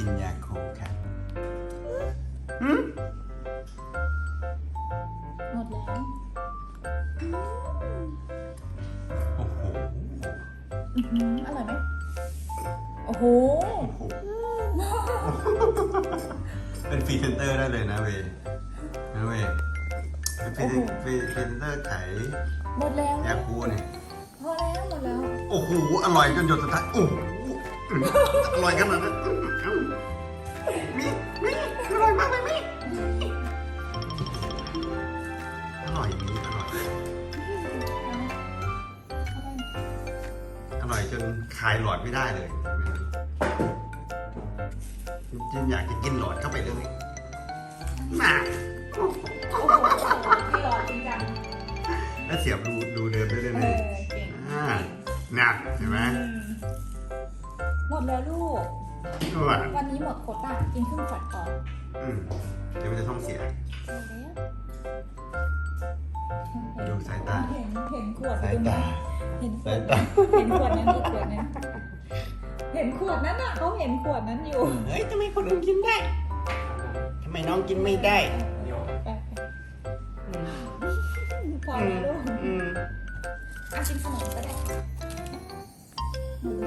กินยาคูค่ะหืมหมดแล้ว โอ้โห อื้อหืออร่อยไหมโอ้โห โอ้โห เป็นพรีเซนเตอร์ได้เลยนะเวนะเวเป็นพรีเซนพรีเซนเตอร์ขายหมดแล้ว ยาคูเนี่ย พอแล้วหมดแล้ว โอ้โห อร่อยจนหยดสุดท้ายโอ้โห อร่อยขนาดนั้นมีมีอร่อยมากเลยมีอร่อยมีอร่อย อร่อยจนคลายหลอดไม่ได้เลยจนอยากจะกินหลอดเข้าไปเลยน่าโอ้โหพี่หลอดจริงจังแล้วเสียบดูดูเดิมได้เลยเอนะอเก่งอ่าน่ะเห็นไหมอื มหมดแล้วลูก ก็ว่าวันนี้หมดโควต้ากินครึ่งขวดก่อนอืมเดี๋ยวมันจะท้องเสีย ดูสายตา เห็นเห็นขวดสายตา เห็นขวสายดตาเห็นขวดนั้นอีกขวดนึงเห็นขวดนั้นอะเขาเห็นขวดนั้นอยู่เฮ้ยทำไมคนอื่นกินได้ทำไมน้องกินไม่ได้ไปพอแล้วลูกอืม เอากินขนมก็ได้หนูไหม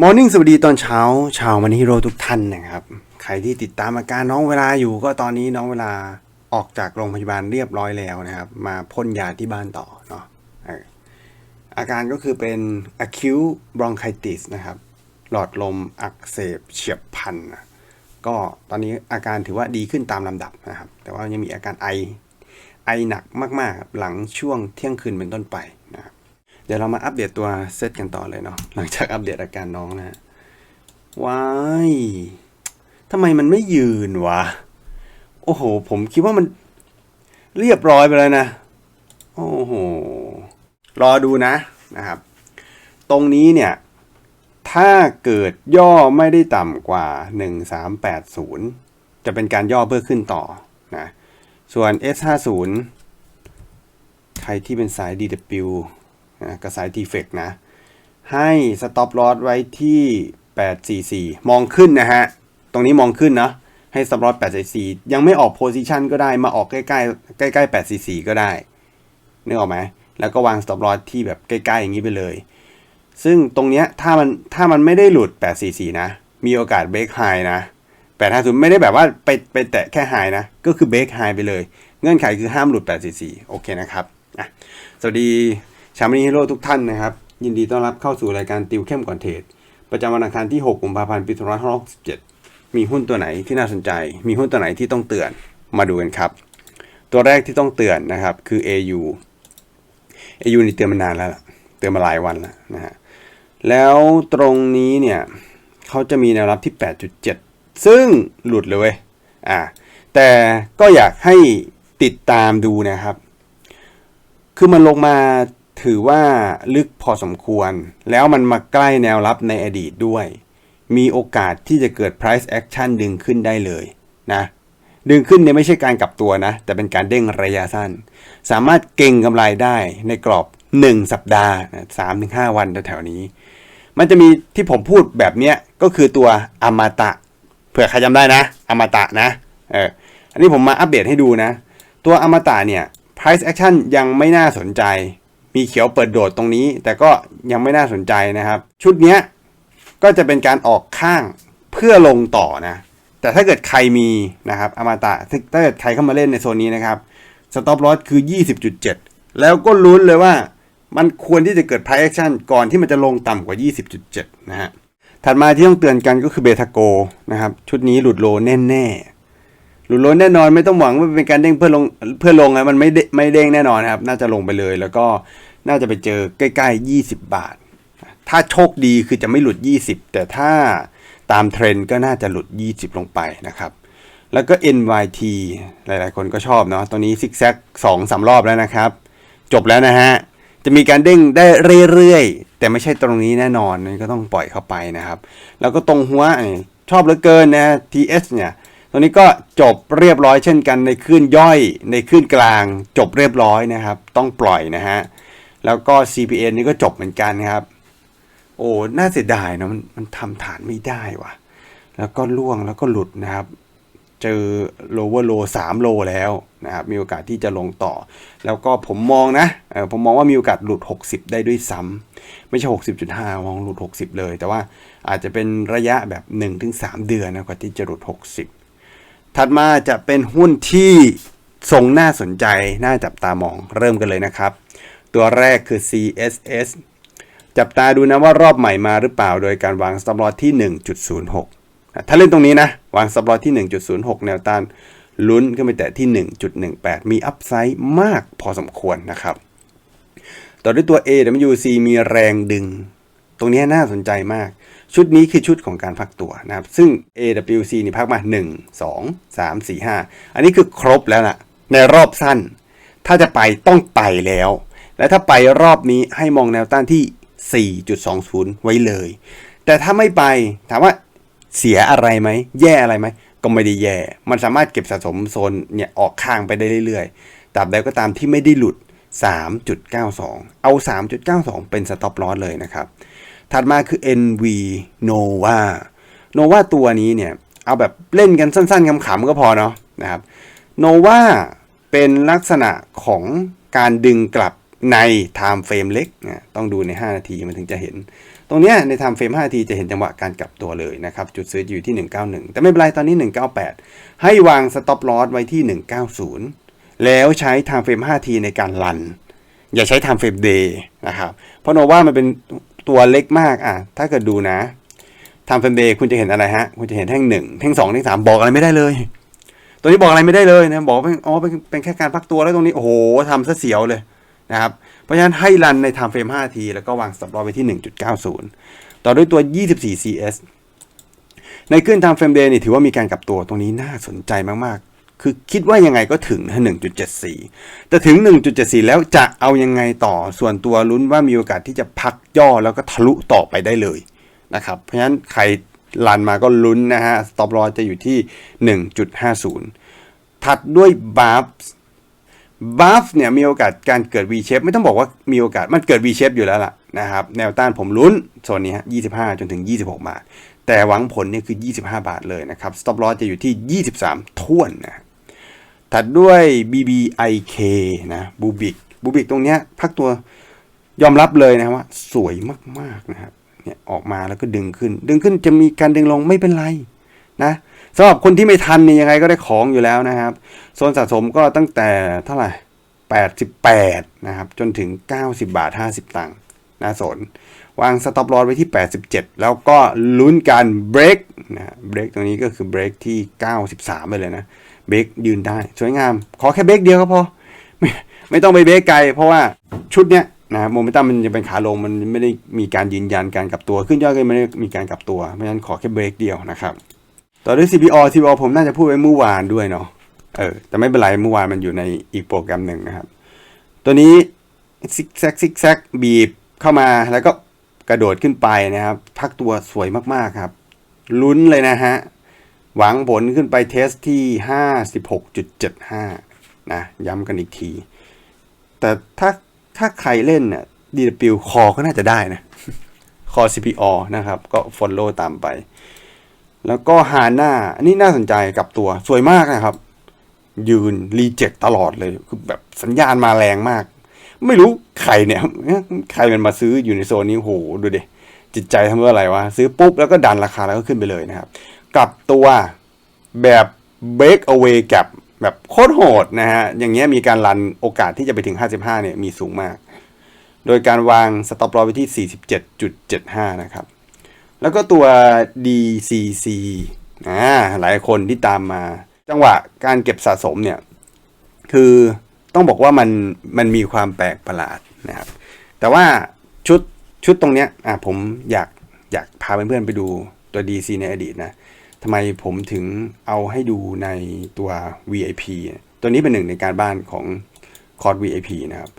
มอร์นิ่งสวัสดีตอนเช้า ชาวมันฮีโร่ทุกท่านนะครับ ใครที่ติดตามอาการน้องเวลาอยู่ก็ตอนนี้น้องเวลาออกจากโรงพยาบาลเรียบร้อยแล้วนะครับ มาพ่นยาที่บ้านต่อเนาะอาการก็คือเป็น acute bronchitis นะครับ หลอดลมอักเสบเฉียบพลันก็ตอนนี้อาการถือว่าดีขึ้นตามลำดับนะครับ แต่ว่ายังมีอาการไอไอหนักมาก ๆ หลังช่วงเที่ยงคืนเป็นต้นไป เดี๋ยวเรามาอัปเดตตัวเซตกันต่อเลยเนาะหลังจากอัปเดตอาการน้องนะฮะว้ายทำไมมันไม่ยืนวะ โอ้โห ผมคิดว่ามันเรียบร้อยไปแล้วนะ โอ้โห รอดูนะนะครับ ตรงนี้เนี่ย ถ้าเกิดย่อไม่ได้ต่ำกว่า 1380 จะเป็นการย่อเพื่อขึ้นต่อนะ ส่วน S50 ใครที่เป็นสาย DW กับสาย Defect นะ ให้ Stop Loss ไว้ที่ 844 มองขึ้นนะฮะ ตรงนี้มองขึ้นเนาะให้ Stop Loss 844 ยังไม่ออก Position ก็ได้ มาออกใกล้ๆใกล้ๆ844 ก็ได้ นึกออกไหม แล้วก็วาง Stop Loss ที่แบบใกล้ๆอย่างนี้ไปเลย ซึ่งตรงเนี้ยถ้ามันถ้ามันไม่ได้หลุด 844 นะ มีโอกาส Break High นะ850ไม่ได้แบบว่าไปไปแตะแค่ High นะ ก็คือ Break High ไปเลย เงื่อนไขคือห้ามหลุด 844 โอเคนะครับ สวัสดี ชาวมินิฮีโร่ทุกท่านนะครับ ยินดีต้อนรับเข้าสู่รายการติวเข้มก่อนเทรดประจำวันอังคารที่ 6 กุมภาพันธ์ปี2567 มีหุ้นตัวไหนที่น่าสนใจ มีหุ้นตัวไหนที่ต้องเตือนมาดูกันครับ ตัวแรกที่ต้องเตือนนะครับคือ AU AU นี่เตือนมานานแล้วเตือนมาหลายวันแล้วนะฮะแล้วตรงนี้เนี่ยเขาจะมีแนวรับที่ 8.7 ซึ่งหลุดเลยเว้ยอ่าแต่ก็อยากให้ติดตามดูนะครับ คือมันลงมา ถือว่าลึกพอสมควร แล้วมันมาใกล้แนวรับในอดีตด้วย มีโอกาสที่จะเกิด price action ดึงขึ้นได้เลยนะดึงขึ้นเนี่ยไม่ใช่การกลับตัวนะ แต่เป็นการเด้งระยะสั้น สามารถเก่งกำไรได้ในกรอบ 1 สัปดาห์สามถึงห้าวันแถวๆนี้ มันจะมีที่ผมพูดแบบเนี้ยก็คือตัวอมตะเผื่อใครจำได้นะ อมตะนะเอออันนี้ผมมาอัปเดตให้ดูนะ ตัวอมตะเนี่ย price action ยังไม่น่าสนใจ มีเขียวเปิดโดดตรงนี้ แต่ก็ยังไม่น่าสนใจนะครับ ชุดนี้ก็จะเป็นการออกข้างเพื่อลงต่อนะ แต่ถ้าเกิดใครมีนะครับอมาตะถ้าถ้าเกิดใครเข้ามาเล่นในโซนนี้นะครับ stop loss คือ 20.7 แล้วก็ลุ้นเลยว่ามันควรที่จะเกิด price action ก่อนที่มันจะลงต่ำกว่า 20.7 นะฮะถัดมาที่ต้องเตือนกันก็คือเบทาโกนะครับชุดนี้หลุดโลแน่ๆ หลุดโลแน่นอนไม่ต้องหวังว่าเป็นการเด้งเพื่อลงเพื่อลงนะมันไม่ไม่เด้งแน่นอนครับ น่าจะลงไปเลย แล้วก็น่าจะไปเจอใกล้ๆ 20 บาท ถ้าโชคดีคือจะไม่หลุด 20 แต่ถ้าตามเทรนด์ก็น่าจะหลุด 20 ลงไปนะครับ แล้วก็ NYT หลายๆ คนก็ชอบเนาะตัวนี้ซิกแซกสองสามรอบแล้วนะครับ จบแล้วนะฮะ จะมีการเด้งได้เรื่อยๆ แต่ไม่ใช่ตรงนี้แน่นอนนี่ก็ต้องปล่อยเข้าไปนะครับ แล้วก็ตรงหัวชอบเหลือเกินนะ TS เนี่ย ตัวนี้ก็จบเรียบร้อยเช่นกันในคลื่นย่อย ในคลื่นกลาง จบเรียบร้อยนะครับ ต้องปล่อยนะฮะแล้วก็ CPN นี่ก็จบเหมือนกันครับ โอ้น่าเสียดายนะมันมันทำฐานไม่ได้ว่ะ แล้วก็ล่วงแล้วก็หลุดนะครับ เจอ lower low 3โลแล้วนะครับมีโอกาสที่จะลงต่อ แล้วก็ผมมองนะผมมองว่ามีโอกาสหลุด 60 ได้ด้วยซ้ำไม่ใช่ 60.5 มองหลุด 60 เลย แต่ว่าอาจจะเป็นระยะแบบ 1-3 เดือนนะกว่าที่จะหลุด 60 ถัดมาจะเป็นหุ้นที่ทรงน่าสนใจ น่าจับตามองเริ่มกันเลยนะครับ ตัวแรกคือ CSS จับตาดูนะว่ารอบใหม่มาหรือเปล่า โดยการวาง stop loss ที่ 1.06 ถ้าเล่นตรงนี้นะ วาง stop loss ที่ 1.06 แนวต้านลุ้นขึ้นไปแต่ที่ 1.18 มีอัพไซด์มากพอสมควรนะครับ ต่อด้วยตัว AWC มีแรงดึง ตรงนี้น่าสนใจมาก ชุดนี้คือชุดของการพักตัวนะครับ ซึ่ง AWC นี่พักมา 1 2 3 4 5 อันนี้คือครบแล้วนะในรอบสั้น ถ้าจะไปต้องไปแล้ว และถ้าไปรอบนี้ให้มองแนวต้านที่ 4.20 ไว้เลย แต่ถ้าไม่ไปถามว่าเสียอะไรไหม แย่อะไรไหม ก็ไม่ได้แย่ มันสามารถเก็บสะสมโซนเนี่ยออกข้างไปได้เรื่อยๆตราบใดก็ตามที่ไม่ได้หลุด 3.92 เอา 3.92 เป็นสต็อปลอสเลยนะครับ ถัดมาคือ NV Nova Nova ตัวนี้เนี่ย เอาแบบเล่นกันสั้นๆขำๆก็พอเนาะนะครับ Nova เป็นลักษณะของการดึงกลับใน time frame เล็กนะต้องดูใน 5 นาทีมันถึงจะเห็น ตรงเนี้ยใน time frame 5 นาทีจะเห็นจังหวะการกลับตัวเลยนะครับ จุดซื้ออยู่ที่ 191 แต่ไม่เป็นไรตอนนี้ 198 ให้วาง stop loss ไว้ที่ 190 แล้วใช้ time frame 5 นาทีในการรัน อย่าใช้ time frame day นะครับ เพราะโนว่ามันเป็น ตัวเล็กมากอะถ้าเกิดดูนะ time frame day คุณจะเห็นอะไรฮะ คุณจะเห็นแท่งหนึ่งแท่งสองแท่งสามบอกอะไรไม่ได้เลย ตัวนี้บอกอะไรไม่ได้เลยนะบอกว่าเป็นอ๋อเป็นเป็นแค่การพักตัวแล้วตรงนี้โอ้โหทำซะเสียวเลยนะครับเพราะฉะนั้นให้รันใน time frame 5นาทีแล้วก็วาง stop loss ไว้ที่ 1.90 ต่อด้วยตัว 24 CS ในขึ้น time frame day นี่ถือว่ามีการกลับตัวตรงนี้น่าสนใจมากๆ คือคิดว่ายังไงก็ถึงนะ1.74 แต่ถึง 1.74 แล้วจะเอายังไงต่อส่วนตัวลุ้นว่ามีโอกาสที่จะพักย่อแล้วก็ทะลุต่อไปได้เลยนะครับ เพราะฉะนั้นใครรันมาก็ลุ้นนะฮะ stop loss จะอยู่ที่ 1.50 ถัดด้วย barbs บัฟเนี่ยมีโอกาสการเกิด V shape ไม่ต้องบอกว่ามีโอกาสมันเกิด V shape อยู่แล้วล่ะนะครับแนวต้านผมลุ้นโซนนี้ฮะ25 จนถึง 26 บาท แต่หวังผลเนี่ยคือ 25 บาทเลยนะครับ stop loss จะอยู่ที่ 23 ท่วนนะ ถัดด้วย BBIK นะบูบิกบูบิกตรงเนี้ยพักตัวยอมรับเลยนะว่า สวยมากๆนะครับเนี่ยออกมาแล้วก็ดึงขึ้น ดึงขึ้นจะมีการดึงลงไม่เป็นไรนะสำหรับคนที่ไม่ทันนี่ยังไงก็ได้ของอยู่แล้วนะครับ โซนสะสมก็ตั้งแต่เท่าไหร่ 88 นะครับ จนถึง 90 บาท 50 ตังค์นะสน วางสต็อปลอสไว้ที่ 87 แล้วก็ลุ้นการเบรกนะเบรกตรงนี้ก็คือเบรกที่ 93 ไปเลยนะ เบรกยืนได้สวยงาม ขอแค่เบรกเดียวก็พอไม่ไม่ต้องไปเบรกไกล เพราะว่าชุดเนี้ยนะโมเมนตัมมันจะเป็นขาลงมันไม่ได้มีการยืนยันการกลับตัว ขึ้นยอดก็ไม่ได้มีการกลับตัวเพราะฉะนั้นขอแค่เบรกเดียวนะครับ ต่อด้วย CPO CPO ผมน่าจะพูดไว้เมื่อวานด้วยเนาะเออแต่ไม่เป็นไรเมื่อวานมันอยู่ในอีกโปรแกรมหนึ่งนะครับ ตัวนี้ซิกแซกซิกแซกบีบเข้ามาแล้วก็กระโดดขึ้นไปนะครับ พักตัวสวยมากๆครับลุ้นเลยนะฮะ หวังผลขึ้นไปเทสที่ 56.75 นะ ย้ำกันอีกที แต่ถ้าถ้าใครเล่นเนี่ย DW คอก็น่าจะได้นะ คอ CPO นะครับ ก็ follow ตามไป แล้วก็ฮาน่าอันนี้น่าสนใจกับตัว สวยมากนะครับ ยืนรีเจ็คตลอดเลย คือแบบสัญญาณมาแรงมาก ไม่รู้ใครเนี่ย ใครมันมาซื้ออยู่ในโซนนี้โห ดูดิจิตใจทำด้วยอะไรวะ ซื้อปุ๊บแล้วก็ดันราคาแล้วก็ขึ้นไปเลยนะครับ กลับตัวแบบ break away gap แบบโคตรโหดนะฮะ อย่างเงี้ยมีการรันโอกาสที่จะไปถึง 55 เนี่ยมีสูงมาก โดยการวาง stop loss ไว้ที่ 47.75 นะครับ แล้วก็ตัว DCC อ่าหลายคนที่ตามมา จังหวะการเก็บสะสมเนี่ย คือต้องบอกว่ามันมันมีความแปลกประหลาดนะครับ แต่ว่าชุดชุดตรงเนี้ยอะผมอยากอยากพาเพื่อนๆไปดูตัว DC ในอดีตนะ ทำไมผมถึงเอาให้ดูในตัว VIP ตัวนี้เป็นหนึ่งในการบ้านของคอร์ส VIP นะครับ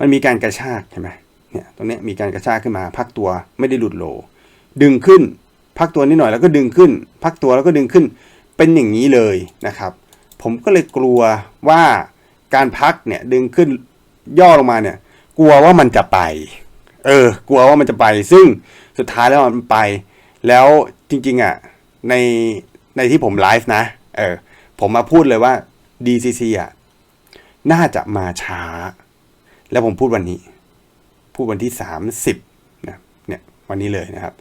มันมีการกระชากใช่ไหมเนี่ยตรงนี้มีการกระชากขึ้นมา พักตัวไม่ได้หลุดโล ดึงขึ้น พักตัวนิดหน่อยแล้วก็ดึงขึ้น พักตัวแล้วก็ดึงขึ้น เป็นอย่างนี้เลยนะครับ ผมก็เลยกลัวว่าการพักเนี่ยดึงขึ้นย่อลงมาเนี่ย กลัวว่ามันจะไป เออ กลัวว่ามันจะไป ซึ่งสุดท้ายแล้วมันไป แล้วจริง ๆอะ ในในที่ผมไลฟ์นะ เออ ผมมาพูดเลยว่า DCC อะ น่าจะมาช้า แล้วผมพูดวันนี้ พูดวันที่สามสิบนะ เนี่ยวันนี้เลยนะครับ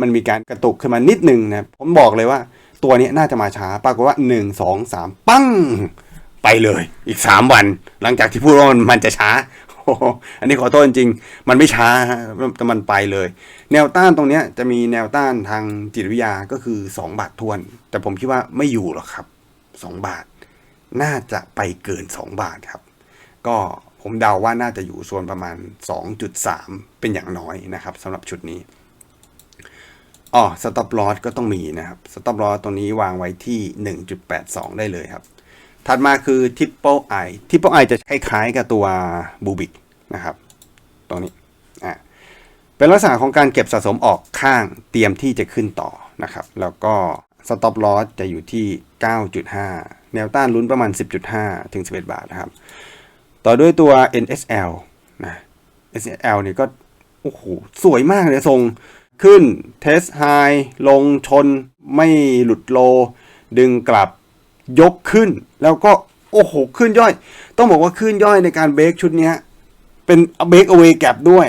มันมีการกระตุกขึ้นมานิดนึงนะ ผมบอกเลยว่า ตัวนี้น่าจะมาช้า ปรากฏว่าหนึ่งสองสามปั้ง ไปเลย อีกสามวัน หลังจากที่พูดว่ามันมันจะช้า อันนี้ขอโทษจริงๆมันไม่ช้าฮะแต่มันไปเลย แนวต้านตรงเนี้ยจะมีแนวต้านทางจิตวิทยาก็คือ 2 บาททวน แต่ผมคิดว่าไม่อยู่หรอกครับ 2 บาท น่าจะไปเกิน 2 บาทครับ ก็ผมเดาว่าน่าจะอยู่ส่วนประมาณ 2.3 เป็นอย่างน้อยนะครับสำหรับชุดนี้อ๋อสต็อปลอสก็ต้องมีนะครับสต็อปลอสตรงนี้วางไว้ที่ 1.82 ได้เลยครับ ถัดมาคือ Triple I Triple I จะคล้ายๆกับตัวบูบิก นะครับ ตรงนี้อะเป็นลักษณะของการเก็บสะสมออกข้างเตรียมที่จะขึ้นต่อนะครับ แล้วก็ Stop Loss จะอยู่ที่ 9.5 แนวต้านลุ้นประมาณ 10.5 ถึง 11 บาทนะครับ ต่อด้วยตัว NSL นะ NSL เนี่ยก็ โอ้โห สวยมากเลยทรงขึ้นเทสไฮลงชน ไม่หลุดโล ดึงกลับยกขึ้น แล้วก็ โอ้โห ขึ้นย่อย ต้องบอกว่าขึ้นย่อยในการเบรกชุดนี้ เป็นเบรกเอาไว้แก p ด้วย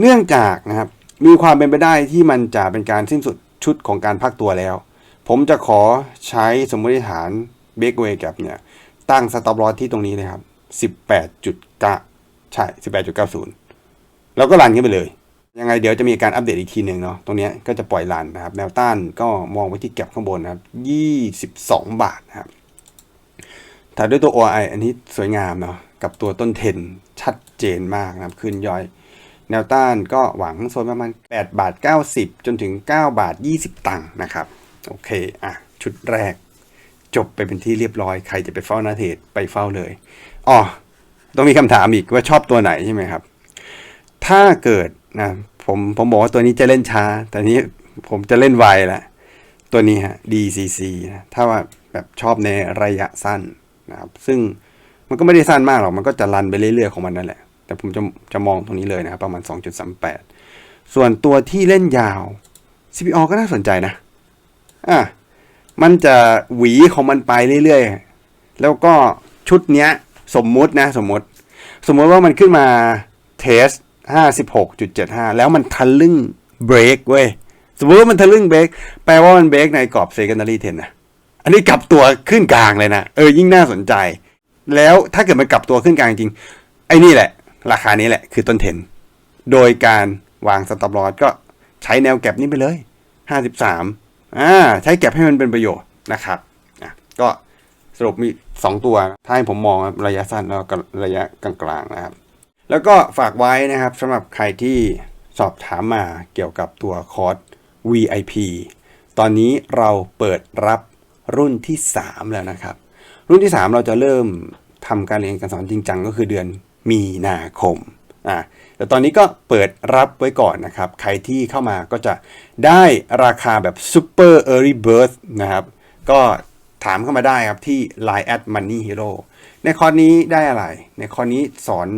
เนื่องจากนะครับ มีความเป็นไปได้ที่มันจะเป็นการสิ้นสุดชุดของการพักตัวแล้ว ผมจะขอใช้สมมติฐานเบรกเอาไว้แก p เนี่ย ตั้งสต็อปลอสที่ตรงนี้เลยครับ18.9ใช่ 18.90 แล้วก็รันขึ้นไปเลย ยังไงเดี๋ยวจะมีการอัปเดตอีกทีหนึ่งเนาะ ตรงนี้ก็จะปล่อยรันนะครับ แนวต้านก็มองไว้ที่แก็บข้างบนนะครับ22 บาทนะครับถัดด้วยตัว OI อันนี้สวยงามเนาะ กับตัวต้นเทน ชัดเจนมากนะครับขึ้นย่อย แนวต้านก็หวังโซนประมาณ 8 บาท 90 จนถึง 9 บาท 20 ตังค์นะครับ โอเค อะ ชุดแรก จบไปเป็นที่เรียบร้อย ใครจะไปเฝ้าหนาเทศไปเฝ้าเลยอ๋อต้องมีคำถามอีกว่าชอบตัวไหนใช่ไหมครับ ถ้าเกิดนะผมผมบอกว่าตัวนี้จะเล่นช้า แต่นี้ผมจะเล่นไวละตัวนี้ฮะ DCC นะถ้าว่าแบบชอบในระยะสั้นนะครับ ซึ่ง มันก็ไม่ได้สั้นมากหรอก มันก็จะรันไปเรื่อยๆของมันนั่นแหละ แต่ผมจะจะมองตรงนี้เลยนะครับประมาณ 2.38 ส่วนตัวที่เล่นยาว CPO ก็น่าสนใจนะ อะ มันจะหวีของมันไปเรื่อยๆ แล้วก็ชุดเนี้ยสมมุตินะสมมติ สมมติว่ามันขึ้นมาเทส 56.75 แล้วมันทะลึ่งเบรกเว้ย สมมติว่ามันทะลึ่งเบรกแปลว่ามันเบรกในกรอบ secondary 10นะ อันนี้กลับตัวขึ้นกลางเลยนะ เออยิ่งน่าสนใจ แล้วถ้าเกิดมันกลับตัวขึ้นกลางจริง ไอ้นี่แหละ ราคานี้แหละคือต้นเทน โดยการวางสต็อปลอสก็ใช้แนวแก็บนี้ไปเลย 53อ่าใช้แก็บให้มันเป็นประโยชน์นะครับอะก็สรุปมี 2 ตัว ถ้าให้ผมมองครับระยะสั้นแล้วก็ระยะกลางๆนะครับ แล้วก็ฝากไว้นะครับสำหรับใครที่สอบถามมาเกี่ยวกับตัวคอร์ส VIP ตอนนี้เราเปิดรับรุ่นที่ 3 แล้วนะครับ รุ่นที่ 3 เราจะเริ่มทำการเรียนการสอนจริงจังก็คือเดือนมีนาคมอ่าแต่ตอนนี้ก็เปิดรับไว้ก่อนนะครับ ใครที่เข้ามาก็จะได้ราคาแบบ Super Early Bird นะครับ ก็ถามเข้ามาได้ครับที่ Line at Money Hero ในคอร์สนี้ได้อะไร ในคอร์สนี้สอน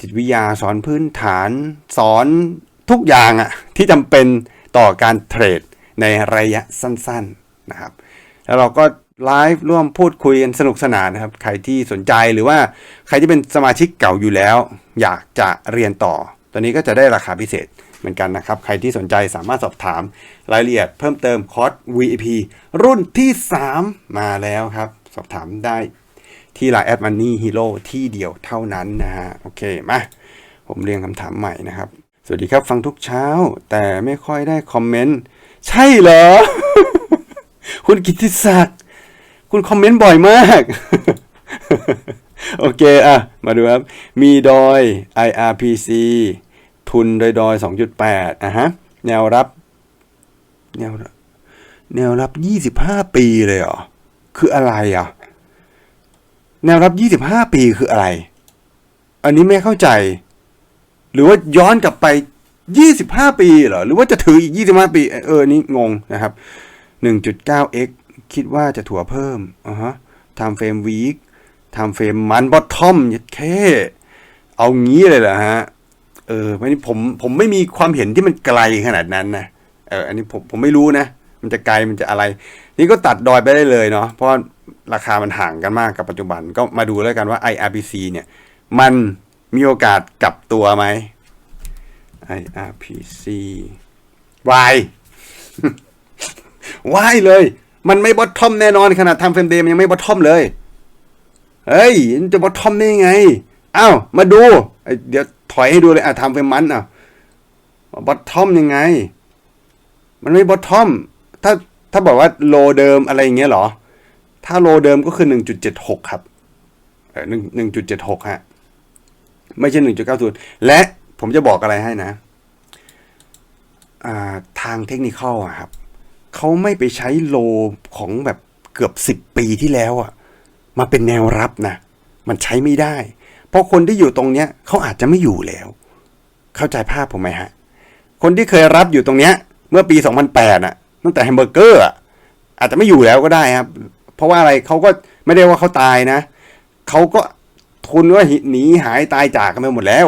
จิตวิทยาสอนพื้นฐาน สอนทุกอย่างอะที่จำเป็นต่อการเทรดในระยะสั้นๆนะครับ แล้วเราก็ ไลฟ์ร่วมพูดคุยกันสนุกสนานนะครับ ใครที่สนใจหรือว่าใครที่เป็นสมาชิกเก่าอยู่แล้ว อยากจะเรียนต่อตอนนี้ก็จะได้ราคาพิเศษเหมือนกันนะครับ ใครที่สนใจสามารถสอบถามรายละเอียดเพิ่มเติมคอร์ส VIP รุ่นที่ 3 มาแล้วครับ สอบถามได้ที่ Line แอดมันนี่ฮีโร่ที่เดียวเท่านั้นนะฮะ โอเค มา ผมเรียงคำถามใหม่นะครับ สวัสดีครับฟังทุกเช้า แต่ไม่ค่อยได้คอมเมนต์ ใช่เหรอ คุณกิติศักดิ์ คุณคอมเมนต์บ่อยมาก โอเค อะ มาดูครับ มีดอย IRPC ทุนโดยดอย2.8อะฮะ แนวรับ แนวรับแนวรับ 25 ปีเลยเหรอ คืออะไรอะ แนวรับ 25 ปีคืออะไร อันนี้ไม่เข้าใจ หรือว่าย้อนกลับไป 25 ปีเหรอ หรือว่าจะถืออีก 25 ปี เออ นี่งงนะครับ 1.9x คิดว่าจะถั่วเพิ่มอะฮะ time frame week time frame มัน bottom ยัดแค่เอางี้เลยเหรอฮะ เออไม่นี่ผมผมไม่มีความเห็นที่มันไกลขนาดนั้นนะเอออันนี้ผมผมไม่รู้นะ มันจะไกลมันจะอะไร นี่ก็ตัดดอยไปได้เลยเนาะเพราะราคามันห่างกันมากกับปัจจุบัน ก็มาดูแล้วกันว่า IRPC เนี่ย มันมีโอกาสกลับตัวไหม IRPC Y Y เลย มันไม่บอททอมแน่นอนขนาดทำเฟรมเดย์มันยังไม่บอททอมเลย เฮ้ยจะบอททอมได้ยังไงอ้าวมาดู เดี๋ยวถอยให้ดูเลยอะทำเฟรมมันอะบอททอมยังไง มันไม่บอททอมถ้าถ้าบอกว่าโลเดิมอะไรอย่างเงี้ยหรอ ถ้าโลเดิมก็คือหนึ่งจุดเจ็ดหกครับหนึ่งหนึ่งจุดเจ็ดหกฮะ ไม่ใช่หนึ่งจุดเก้าศูนย์และผมจะบอกอะไรให้นะอ่าทางเทคนิคอลอะครับ เขาไม่ไปใช้โลของแบบเกือบสิบปีที่แล้วอะมาเป็นแนวรับนะ มันใช้ไม่ได้ เพราะคนที่อยู่ตรงเนี้ยเขาอาจจะไม่อยู่แล้ว เข้าใจภาพผมไหมฮะ คนที่เคยรับอยู่ตรงเนี้ย เมื่อปี 2008อะตั้งแต่แฮมเบอร์เกอร์อะอาจจะไม่อยู่แล้วก็ได้ครับ เพราะว่าอะไรเขาก็ไม่ได้ว่าเขาตายนะเขาก็ทุนว่าหนีหายตายจากกันไปหมดแล้ว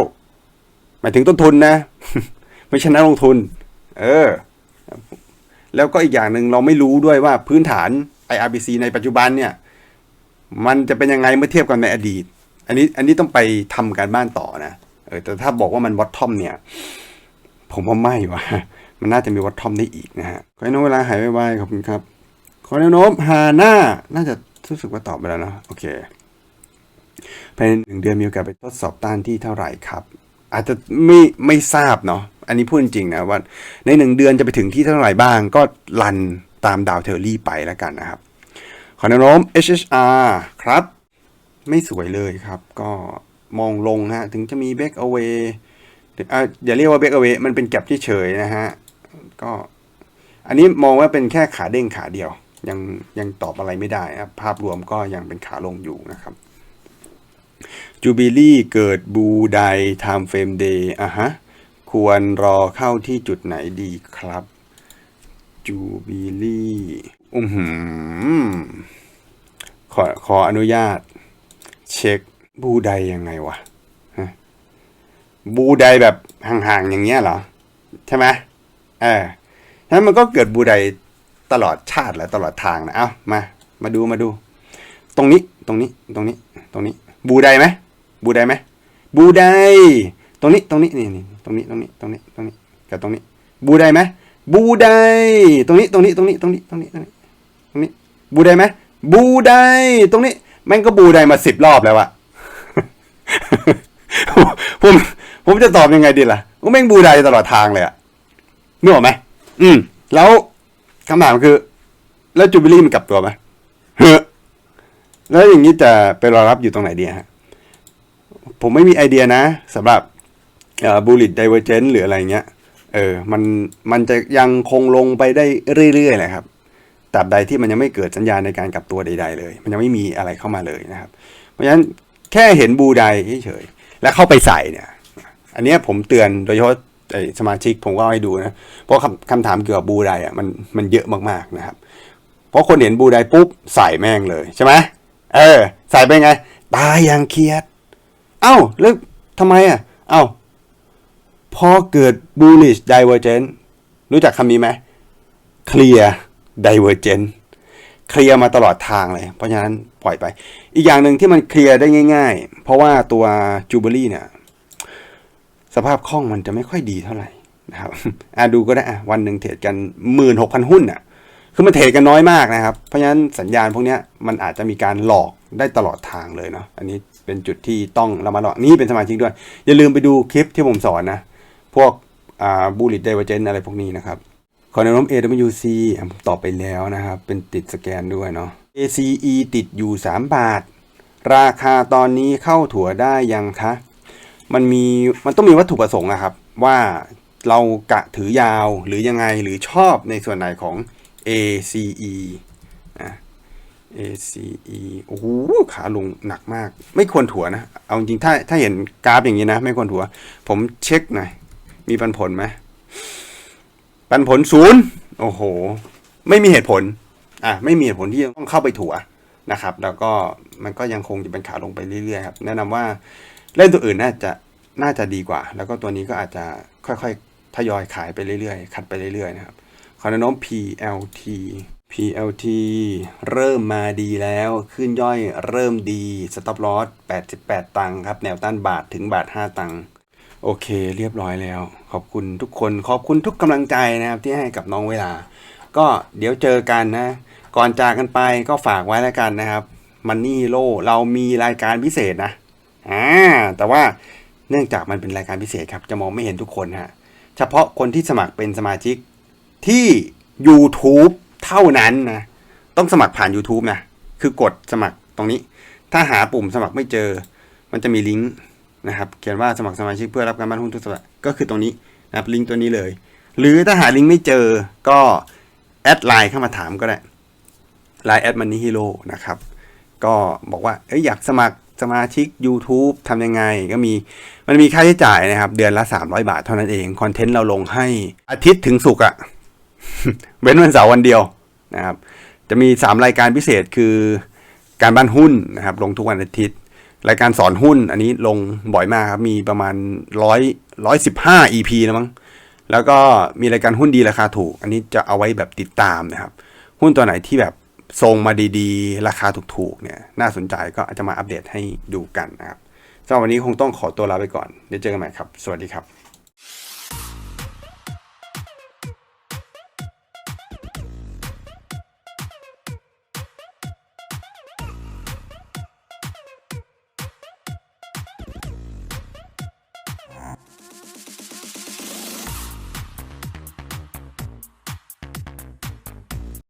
หมายถึงต้นทุนนะ ไม่ใช่นักลงทุน เออ แล้วก็อีกอย่างหนึ่งเราไม่รู้ด้วยว่าพื้นฐาน IRBC ในปัจจุบันเนี่ยมันจะเป็นยังไงเมื่อเทียบกันในอดีต อันนี้อันนี้ต้องไปทำการบ้านต่อนะเออแต่ถ้าบอกว่ามันวอตทอมเนี่ย ผมว่าไม่ว่ะมันน่าจะมีวอตทอมได้อีกนะฮะขอให้น้องเวลาหายไวๆขอบคุณครับ ขอแนวโน้มฮาน่าน่าจะรู้สึกว่าตอบไปแล้วนะโอเคภายในหนึ่งเดือนมีโอกาสไปทดสอบต้านที่เท่าไหร่ครับ อาจจะไม่ไม่ทราบเนาะ อันนี้พูดจริงๆนะว่าในหนึ่งเดือนจะไปถึงที่เท่าไหร่บ้าง ก็รันตามดาวเทอรี่ไปแล้วกันนะครับ ขอแนวโน้ม HHR ครับ ไม่สวยเลยครับ ก็มองลงฮะ ถึงจะมี back away อะอย่าเรียกว่า back away มันเป็นแก็บเฉยนะฮะ ก็อันนี้มองว่าเป็นแค่ขาเด้งขาเดียว ยังยังตอบอะไรไม่ได้นะภาพรวมก็ยังเป็นขาลงอยู่นะครับจูบิลี่เกิดบูไดไทม์เฟรมเดย์อะฮะ ควรรอเข้าที่จุดไหนดีครับจูบิลี่อือหือขอขออนุญาต เช็คบูไดยังไงวะบูไดแบบห่างๆอย่างเงี้ยเหรอ ใช่ไหมเออนั้นมันก็เกิดบูไดตลอดชาติและตลอดทางนะ เอ้ามา มาดูมาดู ตรงนี้ ตรงนี้ ตรงนี้ ตรงนี้ บูไดไหม บูไดไหม บูได ตรงนี้ตรงนี้นี่นี่ตรงนี้ตรงนี้ตรงนี้ตรงนี้กับตรงนี้บูไดไหมบูไดตรงนี้ตรงนี้ตรงนี้ตรงนี้ตรงนี้ตรงนี้ตรงนี้บูไดไหมบูไดตรงนี้แม่งก็บูไดมาสิบรอบแล้วอะผมผมจะตอบยังไงดีล่ะก็แม่งบูไดตลอดทางเลยอะนึกออกไหมอืม แล้วคำถามคือ แล้วจูบิลี่มันกลับตัวไหมเฮ้แล้วอย่างนี้จะไปรอรับอยู่ตรงไหนดีฮะผมไม่มีไอเดียนะสำหรับ บูลิตไดเวอร์เจนหรืออะไรเงี้ยเออมันมันจะยังคงลงไปได้เรื่อยๆแหละครับตราบใดที่มันยังไม่เกิดสัญญาณในการกลับตัวใด ๆ เลย มันยังไม่มีอะไรเข้ามาเลยนะครับ เพราะฉะนั้นแค่เห็นบูไดเฉยๆแล้วเข้าไปใส่เนี่ย อันนี้ผมเตือนโดยเฉพาะไอ้สมาชิกผมก็เอาให้ดูนะ เพราะคำคำถามเกี่ยวกับบูไดอะมันมันเยอะมากๆนะครับ เพราะคนเห็นบูไดปุ๊บใส่แม่งเลยใช่ไหมเออ ใส่ไปไง ตายอย่างเครียด เอ้าแล้วทำไมอะ เอ้า พอเกิด bullish divergence รู้จักคำนี้ไหม clear divergence เคลียร์มาตลอดทางเลย เพราะฉะนั้นปล่อยไป อีกอย่างหนึ่งที่มันเคลียร์ได้ง่าย ๆ เพราะว่าตัวจูเบอรี่เนี่ย สภาพคล่องมันจะไม่ค่อยดีเท่าไหร่นะครับอะดูก็ได้อะวันหนึ่งเทรดกันหมื่นหกพันหุ้นอะ คือมันเทรดกันน้อยมากนะครับ เพราะฉะนั้นสัญญาณพวกนี้มันอาจจะมีการหลอกได้ตลอดทางเลยเนาะ อันนี้เป็นจุดที่ต้องระมัดระวังนี่เป็นสมาชิกด้วย อย่าลืมไปดูคลิปที่ผมสอนนะ พวกบูลิตไดเวอร์เจนอะไรพวกนี้นะครับขอแนวโน้ม AWC อะผมตอบไปแล้วนะครับ เป็นติดสแกนด้วยเนาะ ACE ติดอยู่ 3 บาท ราคาตอนนี้เข้าถั่วได้ยังคะ มันมีมันต้องมีวัตถุประสงค์นะครับ ว่าเรากะถือยาวหรือยังไงหรือชอบในส่วนไหนของ ACE อะ ACE โอ้โหขาลงหนักมาก ไม่ควรถั่วนะ เอาจริงถ้าถ้าเห็นกราฟอย่างนี้นะ ไม่ควรถั่ว ผมเช็คหน่อย มีปันผลไหมปันผลศูนย์โอ้โห ไม่มีเหตุผล อะ ไม่มีเหตุผลที่จะต้องเข้าไปถัวนะครับ แล้วก็มันก็ยังคงจะเป็นขาลงไปเรื่อยๆครับ แนะนำว่าเล่นตัวอื่นน่าจะน่าจะดีกว่า แล้วก็ตัวนี้ก็อาจจะค่อยๆทยอยขายไปเรื่อยๆคัดไปเรื่อยๆนะครับขอแนะนำ PLT PLT เริ่มมาดีแล้ว ขึ้นย่อยเริ่มดี stop loss 88 ตังค์ครับ แนวต้านบาทถึงบาท 5 ตังค์ โอเค เรียบร้อยแล้ว ขอบคุณทุกคนขอบคุณทุกกำลังใจนะครับที่ให้กับน้องเวลา ก็เดี๋ยวเจอกันนะ ก่อนจากกันไปก็ฝากไว้แล้วกันนะครับมันนี่โลเรามีรายการพิเศษนะอ่าแต่ว่าเนื่องจากมันเป็นรายการพิเศษครับ จะมองไม่เห็นทุกคนฮะเฉพาะคนที่สมัครเป็นสมาชิกที่ YouTube เท่านั้นนะต้องสมัครผ่าน YouTube นะคือกดสมัครตรงนี้ ถ้าหาปุ่มสมัครไม่เจอ มันจะมีลิงก์ นะครับเขียนว่าสมัครสมาชิกเพื่อรับการบ้านหุ้นทุกสัปดาห์ก็คือตรงนี้นะครับลิงก์ตัวนี้เลย หรือถ้าหาลิงก์ไม่เจอก็แอดไลน์เข้ามาถามก็ได้ไลน์แอดมันนี่ฮีโร่นะครับก็บอกว่าเอ้ยอยากสมัครสมาชิก YouTube ทำยังไงก็มีมันมีค่าใช้จ่ายนะครับ เดือนละ 300 บาทเท่านั้นเองคอนเทนต์เราลงให้อาทิตย์ถึงศุกร์อะเว้นวันเสาร์วันเดียวนะครับ จะมี 3 รายการพิเศษคือการบ้านหุ้นนะครับ ลงทุกวันอาทิตย์ รายการสอนหุ้นอันนี้ลงบ่อยมากครับ มีประมาณร้อยร้อยสิบห้า EP แล้วมั้ง แล้วก็มีรายการหุ้นดีราคาถูก อันนี้จะเอาไว้แบบติดตามนะครับ หุ้นตัวไหนที่แบบทรงมาดีๆ ราคาถูกๆเนี่ย น่าสนใจก็อาจจะมาอัปเดตให้ดูกันนะครับสำหรับวันนี้คงต้องขอตัวลาไปก่อน เดี๋ยวเจอกันใหม่ครับ สวัสดีครับ